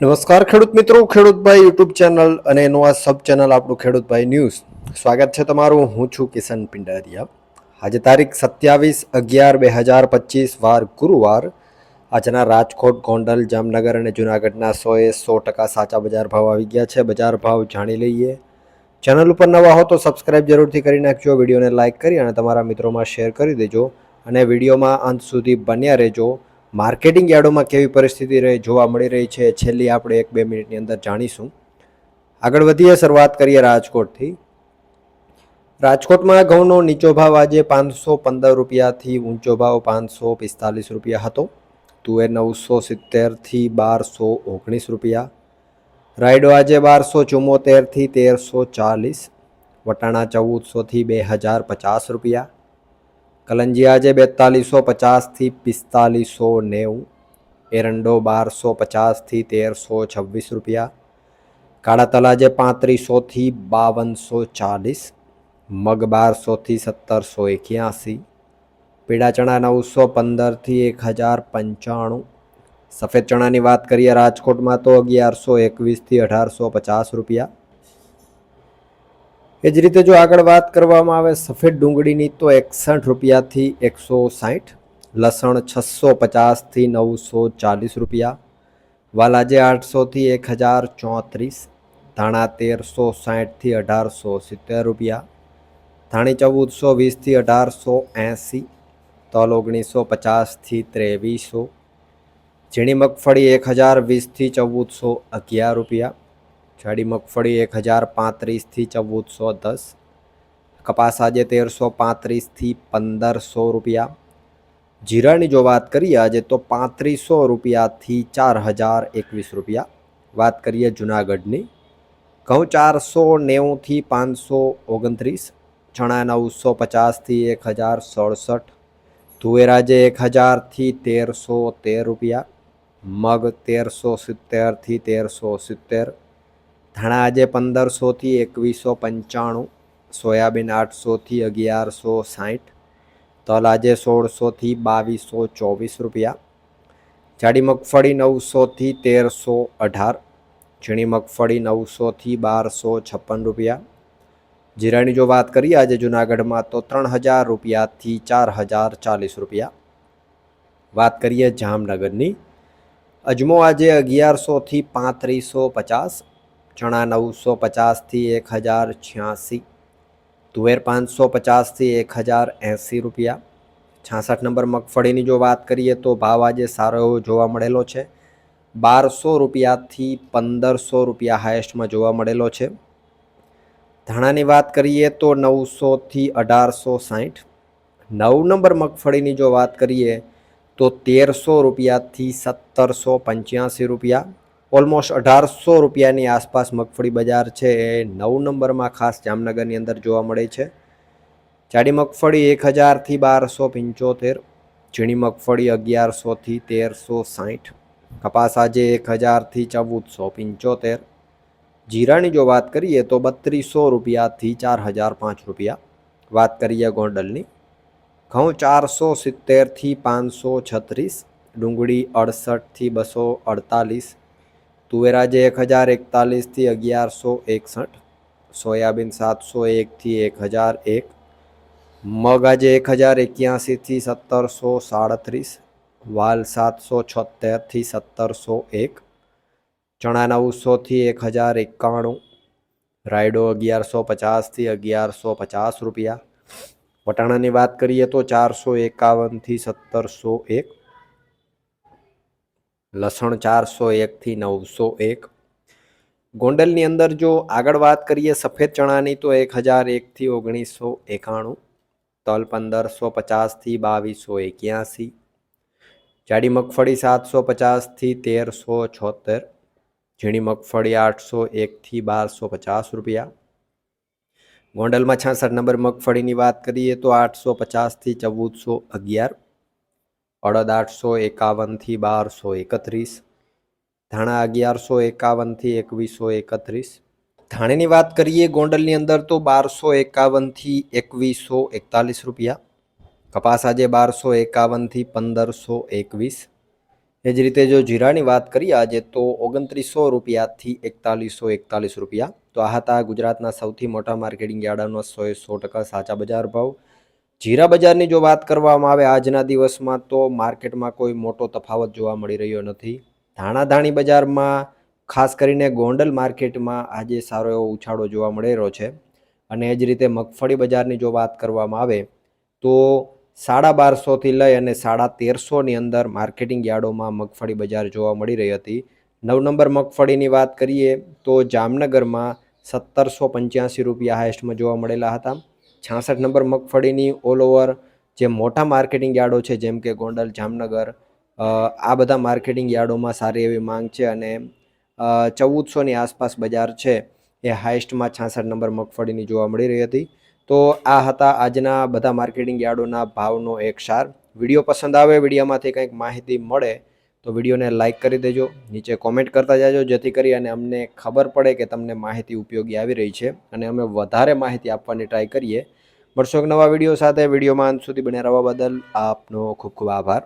નમસ્કાર ખેડૂત મિત્રો ખેડૂતભાઈ યુટ્યુબ ચેનલ અને એનું આ સબ ચેનલ આપણું ખેડૂતભાઈ ન્યૂઝ. સ્વાગત છે તમારું, હું છું કિશન પિંડારિયા. આજે તારીખ સત્યાવીસ અગિયાર બે હજાર પચીસ, વાર ગુરુવાર. આજના રાજકોટ, ગોંડલ, જામનગર અને જૂનાગઢના સોએ સો ટકા સાચા બજાર ભાવ આવી ગયા છે. બજાર ભાવ જાણી લઈએ. ચેનલ ઉપર નવા હો તો સબસ્ક્રાઈબ જરૂરથી કરી નાખજો, વિડીયોને લાઇક કરી અને તમારા મિત્રોમાં શેર કરી દેજો અને વિડીયોમાં અંત સુધી બન્યા રહેજો. માર્કેટિંગ યાર્ડોમાં કેવી પરિસ્થિતિ રહે, જોવા મળી રહી છે, છેલ્લી આપણે એક બે મિનિટની અંદર જાણીશું. આગળ વધીએ શરૂઆત કરીએ રાજકોટથી. રાજકોટમાં ઘઉંનો નીચો ભાવ આજે પાંચસો પંદર રૂપિયાથી ઊંચો ભાવ પાંચસો પિસ્તાલીસ રૂપિયા હતો. તુવેર નવસો સિત્તેરથી બારસો ઓગણીસ રૂપિયા. રાયડો આજે બારસો ચુમ્મોતેરથી તેરસો ચાલીસ. વટાણા ચૌદસોથી બે હજાર પચાસ રૂપિયા. કલંજી જે બેતાલીસો પચાસથી પિસ્તાલીસો નેવું, એરંડો બારસો પચાસથી તેરસો છવ્વીસ રૂપિયા કાળા તલાજે પાંત્રીસોથી બાવનસો ચાલીસ, મગ બારસોથી સત્તરસો એક્યાસી, પીળા ચણા નવસો પંદરથી એક હજાર પંચાણું, સફેદ ચણાની વાત કરીએ રાજકોટમાં તો અગિયારસો એકવીસથી અઢારસો પચાસ રૂપિયા એ જ રીતે જો આગળ વાત કરવામાં આવે, સફેદ ડુંગળીની તો એકસઠ રૂપિયાથી એકસો સાઠ લસણ છસો પચાસથી નવસો ચાલીસ રૂપિયા, વાલાજે આઠસોથી એક હજાર ચોત્રીસ, ધાણા તેરસો સાઠથી અઢારસો સિત્તેર રૂપિયા, ધાણી ચૌદસો વીસથી અઢારસો એંસી, તલ ઓગણીસો પચાસથી ત્રેવીસો, ઝીણી મગફળી એક હજાર વીસથી ચૌદસો અગિયાર રૂપિયા જાડી મગફળી એક હજાર પાંત્રીસથી ચૌદસો દસ. કપાસ આજે તેરસો પાંત્રીસથી પંદરસો રૂપિયા. જીરાની જો વાત કરીએ આજે તો પાંત્રીસો રૂપિયાથી ચાર હજાર એકવીસ રૂપિયા. વાત કરીએ જુનાગઢની. ઘઉં ચારસો નેવુંથી પાંચસો ઓગણત્રીસ, ચણા નવસો પચાસથી એક હજાર સડસઠ તુવેરાજે એક હજારથી તેરસો તેર રૂપિયા, મગ તેરસો સિત્તેરથી તેરસો સિત્તેર ધાણા આજે પંદરસોથી એકવીસો પંચાણું, સોયાબીન આઠસોથી અગિયારસો સાઠ, તલ આજે સોળસોથી બાવીસો ચોવીસ રૂપિયા, જાડી મગફળી નવસોથી તેરસો અઢાર, ઝીણી મગફળી નવસોથી બારસો છપ્પન રૂપિયા. જીરાની જો વાત કરીએ આજે જુનાગઢમાં તો ત્રણ હજાર રૂપિયાથી ચાર હજાર ચાલીસ રૂપિયા. વાત કરીએ જામનગરની, અજમો આજે અગિયારસોથી પાંત્રીસો પચાસ ચણા નવસો પચાસથી એક હજાર છ્યાસી, તુવેર પાંચસો પચાસથી એક હજાર એંસી રૂપિયા. છાસઠ નંબર મગફળીની જો વાત કરીએ તો ભાવ આજે સારો એવો જોવા મળેલો છે. બારસો રૂપિયાથી પંદરસો રૂપિયા હાયેસ્ટમાં જોવા મળેલો છે. ધાણાની વાત કરીએ તો નવસોથી અઢારસો સાઠ નવ નંબર મગફળીની જો વાત કરીએ તો તેરસો રૂપિયાથી સત્તરસો પંચ્યાસી રૂપિયા. ઓલમોસ્ટ અઢારસો રૂપિયાની આસપાસ મગફળી બજાર છે એ નવ નંબરમાં ખાસ જામનગરની અંદર જોવા મળે છે. જાડી મગફળી એક હજારથી બારસો પંચોતેર, ઝીણી મગફળી અગિયારસોથી તેરસો સાઠ, કપાસ આજે એક હજારથી ચૌદસો પંચોતેર, જીરાની જો વાત કરીએ તો બત્રીસો રૂપિયાથી ચાર હજાર પાંચ રૂપિયા. વાત કરીએ ગોંડલની, ઘઉં ચારસો સિત્તેરથી પાંચસો છત્રીસ, ડુંગળી અડસઠથી બસો અડતાલીસ તુવેરાજે એક હજાર એકતાલીસથી અગિયારસો એકસઠ, સોયાબીન સાતસો એકથી એક હજાર એક મગ આજે એક હજાર એક્યાસીથી સત્તરસો સાડત્રીસ, વાલ સાતસો છોતેરથી સત્તરસો એક, ચણા નવસોથી એક હજાર એકાણું, રાયડો અગિયારસો પચાસથી અગિયારસો પચાસ રૂપિયા. વટાણાની વાત કરીએ તો ચારસો એકાવનથી સત્તરસો એક લસણ ચારસો એકથી નવસો એક. ગોંડલની અંદર જો આગળ વાત કરીએ સફેદ ચણાની તો એક હજાર એકથી ઓગણીસો એકાણું, તલ પંદરસો પચાસથી બાવીસો એક્યાસી, જાડી મગફળી સાતસો પચાસથી તેરસો છોતેર, ઝીણી મગફળી આઠસો એકથી બારસો પચાસ રૂપિયા. ગોંડલમાં છાસઠ નંબર મગફળીની વાત કરીએ તો આઠસો પચાસથી ચૌદસો અગિયાર. અડદ આઠસો એકાવનથી બારસો એકત્રીસ. ધાણા અગિયારસો એકાવનથી એકવીસો એકત્રીસ. ધાણીની વાત કરીએ, ગોંડલની અંદર તો બારસો એકાવનથી એકવીસો એકતાલીસ રૂપિયા. કપાસ આજે બારસો એકાવનથી પંદરસો એકવીસ. એ જ રીતે જો જીરાની વાત કરીએ, આજે તો ઓગણત્રીસો રૂપિયાથી એકતાલીસો એકતાલીસ રૂપિયા. તો આ હતા ગુજરાતના સૌથી મોટા માર્કેટિંગ યાર્ડનો સો એ સો ટકા સાચા બજાર ભાવ. જીરા બજારની જો વાત કરવામાં આવે આજના દિવસમાં, તો માર્કેટમાં કોઈ મોટો તફાવત જોવા મળી રહ્યો નથી. ધાણાધાણી બજારમાં, ખાસ કરીને ગોંડલ માર્કેટમાં આજે સારો એવો ઉછાળો જોવા મળી રહ્યો છે. અને એ જ રીતે મગફળી બજારની જો વાત કરવામાં આવે, તો સાડા બારસોથી લઈ અને સાડા તેરસોની અંદર માર્કેટિંગ યાર્ડોમાં મગફળી બજાર જોવા મળી રહી હતી. નવ નંબર મગફળીની વાત કરીએ, તો જામનગરમાં સત્તરસો પંચ્યાસી રૂપિયા હાઈસ્ટમાં જોવા મળેલા હતા. છાસઠ નંબર મગફળીની ઓલ ઓવર જે મોટા માર્કેટિંગ યાર્ડો છે, જેમ કે ગોંડલ, જામનગર આ બધા માર્કેટિંગ યાર્ડોમાં સારી એવી માંગ છે અને ચૌદસોની આસપાસ બજાર છે એ હાઈસ્ટમાં છાસઠ નંબર મગફળીની જોવા મળી રહી હતી. તો આ હતા આજના બધા માર્કેટિંગ યાર્ડોના ભાવનો એક સાર. વીડિયો પસંદ આવે, વિડીયોમાંથી કંઈક માહિતી મળે તો વિડીયોને લાઇક કરી દેજો, નીચે કોમેન્ટ કરતા જાજો, જેથી કરી અને અમને ખબર પડે કે તમને માહિતી ઉપયોગી આવી રહી છે અને અમે વધારે માહિતી આપવાની ટ્રાય કરીએ. મળશો નવા વીડિયો સાથે. વિડીયોમાં અંત સુધી બને રહેવા બદલ આપનો ખૂબ ખૂબ આભાર.